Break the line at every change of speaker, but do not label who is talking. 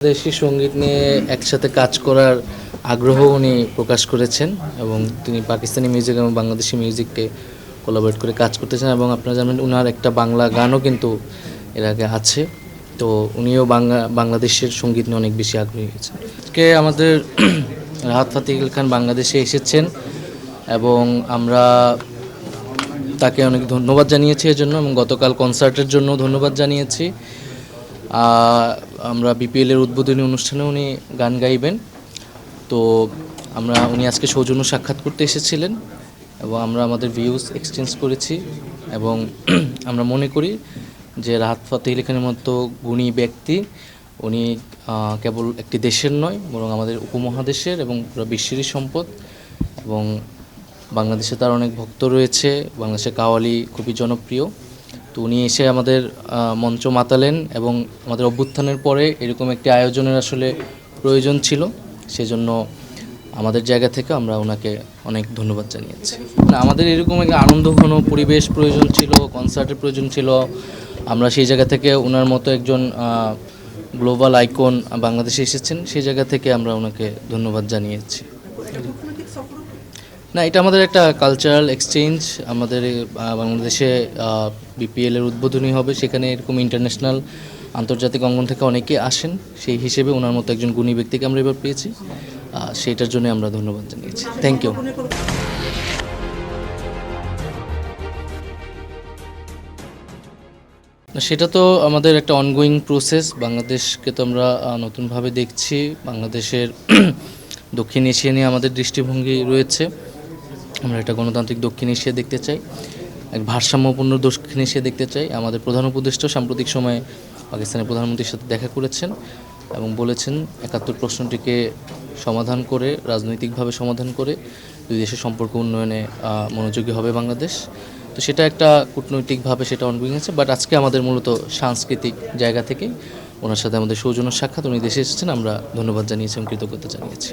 দেশি সংগীত নিয়ে একসাথে কাজ করার আগ্রহ উনি প্রকাশ করেছেন এবং তিনি পাকিস্তানি মিউজিক এবং বাংলাদেশি মিউজিককে কোলাবরেট করে কাজ করতেছেন এবং আপনারা জানেন উনার একটা বাংলা গানও কিন্তু এর আগে আছে। তো উনিও বাংলা, বাংলাদেশের সংগীত নিয়ে অনেক বেশি আগ্রহী হয়েছেন। আজকে আমাদের রাহাত ফাতিকুল খান বাংলাদেশে এসেছেন এবং আমরা তাকে অনেক ধন্যবাদ জানিয়েছি এর জন্য এবং গতকাল কনসার্টের জন্য ধন্যবাদ জানিয়েছি। আমরা বিপিএল এর উদ্বোধনী অনুষ্ঠানে উনি গান গাইবেন। তো আমরা, উনি আজকে সৌজন্য সাক্ষাৎ করতে এসেছিলেন এবং আমরা আমাদের ভিউজ এক্সচেঞ্জ করেছি এবং আমরা মনে করি যে রাহাত ফাতেহ আলী খানের মতো গুণী ব্যক্তি, উনি কেবল একটি দেশের নয়, বরং আমাদের উপমহাদেশের এবং পুরো বিশ্বেরই সম্পদ এবং বাংলাদেশে তার অনেক ভক্ত রয়েছে বাংলাদেশে কাওয়ালি খুবই জনপ্রিয়। তো উনি এসে আমাদের মঞ্চ মাতালেন এবং আমাদের অভ্যুত্থানের পরে এরকম একটি আয়োজনের আসলে প্রয়োজন ছিল। সেজন্য আমাদের জায়গা থেকে আমরা ওনাকে অনেক ধন্যবাদ জানিয়েছি। আমাদের এরকম একটা আনন্দঘন পরিবেশ প্রয়োজন ছিল কনসার্টের প্রয়োজন ছিল। আমরা সেই জায়গা থেকে ওনার মতো একজন গ্লোবাল আইকন বাংলাদেশে এসেছেন। সেই জায়গা থেকে আমরা ওনাকে ধন্যবাদ জানিয়েছি। না, এটা আমাদের একটা কালচারাল এক্সচেঞ্জ আমাদের বাংলাদেশে বিপিএল এর উদ্বোধনী হবে। সেখানে এরকম ইন্টারন্যাশনাল আন্তর্জাতিক অঙ্গন থেকে অনেকে আসেন। সেই হিসেবে ওনার মতো একজন গুণী ব্যক্তিকে আমরা এবার পেয়েছি। সেইটার জন্য আমরা ধন্যবাদ জানিয়েছি। থ্যাংক ইউ সেটা তো আমাদের একটা অনগোয়িং প্রসেস বাংলাদেশকে তো আমরা নতুনভাবে দেখছি। বাংলাদেশের দক্ষিণ এশিয়া নিয়ে আমাদের দৃষ্টিভঙ্গি রয়েছে। আমরা একটা গণতান্ত্রিক দক্ষিণ এশিয়া দেখতে চাই, এক ভারসাম্যপূর্ণ দক্ষিণ এশিয়া দেখতে চাই। আমাদের প্রধান উপদেষ্টা সাম্প্রতিক সময়ে পাকিস্তানের প্রধানমন্ত্রীর সাথে দেখা করেছেন এবং বলেছেন একাত্তর প্রশ্নটিকে সমাধান করে, রাজনৈতিকভাবে সমাধান করে দুই দেশের সম্পর্ক উন্নয়নে মনোযোগী হবে বাংলাদেশ। তো সেটা একটা কূটনৈতিকভাবে সেটা অনগোয়িং আছে বাট আজকে আমাদের মূলত সাংস্কৃতিক জায়গা থেকে ওনার সাথে আমাদের সৌজন্য সাক্ষাৎ। উনি দেশে এসেছেন, আমরা ধন্যবাদ জানিয়েছি এবং কৃতজ্ঞতা জানিয়েছি।